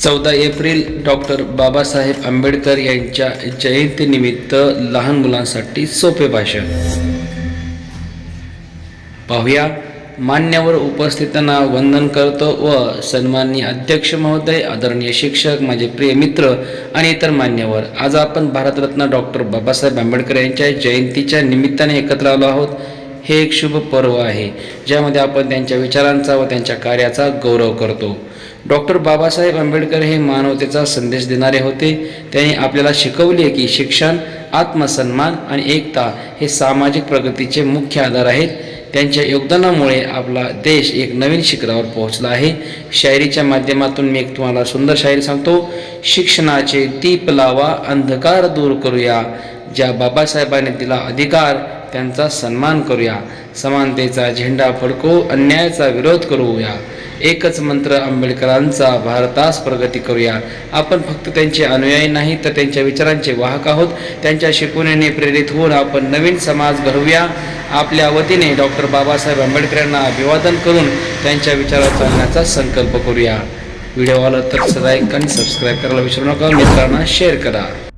चौदा April doctor Babasaheb Ambedkar यांच्या जयंतीनिमित्त लहान मुलांसाठी सोपे भाषण. पाहूया. मान्यवर उपस्थितांना वंदन करतो व सन्माननीय अध्यक्ष महोदय आदरणीय शिक्षक माझे प्रिय मित्र आणि इतर मान्यवर आज आपण भारतरत्न डॉक्टर बाबासाहेब आंबेडकर यांच्या जयंतीच्या निमित्ताने एकत्र आलो आहोत. हे एक शुभ पर्व आहे ज्यामध्ये आपण त्यांच्या विचारांचा व त्यांच्या कार्याचा गौरव करतो. डॉक्टर बाबासाहेब आंबेडकर हे मानवतेचा संदेश देणारे होते. त्यांनी आपल्याला शिकवले की शिक्षण आत्मसन्मान आणि एकता हे सामाजिक प्रगतीचे मुख्य आधार आहेत. त्यांच्या योगदानामुळे आपला देश एक नवीन शिखरावर पोहोचला आहे. शायरीच्या माध्यमातून मी एक तुम्हाला सुंदर शायरी सांगतो. शिक्षणाचे दीप लावा अंधकार दूर करूया. ज्या बाबासाहेबांनी दिला अधिकार त्यांचा सन्मान करूया. समानतेचा झेंडा फडकू अन्यायाचा विरोध करूया. एकच मंत्र आंबेडकरांचा भारतास प्रगती करूया. आपण फक्त त्यांचे अनुयायी नाही तर त्यांच्या विचारांचे वाहक आहोत. त्यांच्या शिकवणीने प्रेरित होऊन आपण नवीन समाज घडवूया. आपल्या वतीने डॉक्टर बाबासाहेब आंबेडकर यांना अभिवादन करून त्यांच्या विचारात चालण्याचा संकल्प करूया. व्हिडिओ आला तर लाईक आणि सबस्क्राईब करायला विसरू नका. मित्रांना शेअर करा.